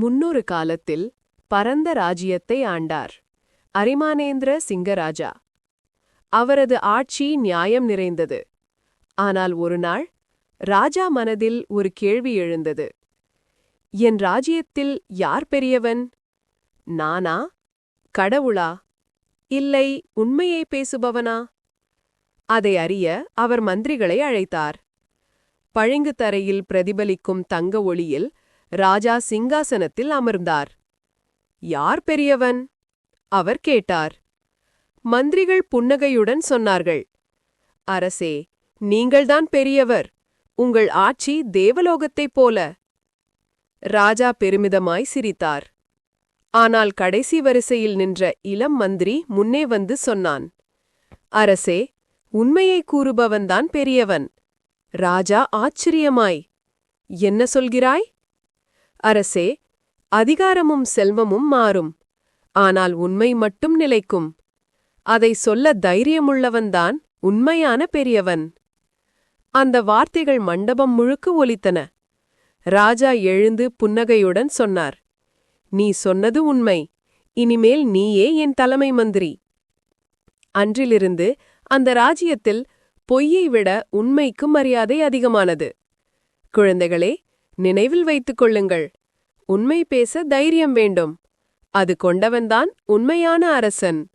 முன்னொரு காலத்தில் பரந்த ராஜ்யத்தை ஆண்டார். அரிமானேந்திர சிங்கராஜா. அவரது ஆட்சி நியாயம் நிறைந்தது. ஆனால் ஒருநாள் ராஜா மனதில் ஒரு கேள்வி எழுந்தது. என் ராஜ்யத்தில் யார் பெரியவன்? நானா? கடவுளா? இல்லை உண்மையை பேசுபவனா? அதை அறிய அவர் மந்திரிகளை அழைத்தார். பளிங்கு தரையில் பிரதிபலிக்கும் தங்க ஒளியில் ராஜா சிங்காசனத்தில் அமர்ந்தார். யார் பெரியவன்? அவர் கேட்டார். மந்திரிகள் புன்னகையுடன் சொன்னார்கள். அரசே நீங்கள்தான் பெரியவர். உங்கள் ஆட்சி தேவலோகத்தைப் போல. ராஜா பெருமிதமாய் சிரித்தார். ஆனால் கடைசி வரிசையில் நின்ற இளம் மந்திரி முன்னே வந்து சொன்னான். அரசே உண்மையை கூறுபவன்தான் பெரியவன். ராஜா ஆச்சரியமாய் என்ன சொல்கிறாய்? அரசே அதிகாரமும் செல்வமும் மாறும். ஆனால் உண்மை மட்டும் நிலைக்கும். அதை சொல்ல தைரியமுள்ளவன்தான் உண்மையான பெரியவன். அந்த வார்த்தைகள் மண்டபம் முழுக்க ஒலித்தன. ராஜா எழுந்து புன்னகையுடன் சொன்னார் நீ சொன்னது உண்மை. இனிமேல் நீயே என் தலைமை மந்திரி. அன்றிலிருந்து அந்த ராஜ்யத்தில் பொய்யை விட உண்மைக்கு மரியாதை அதிகமானது. குழந்தைகளே நினைவில் வைத்துக் கொள்ளுங்கள். உண்மை பேச தைரியம் வேண்டும். அது கொண்டவன்தான் உண்மையான அரசன்.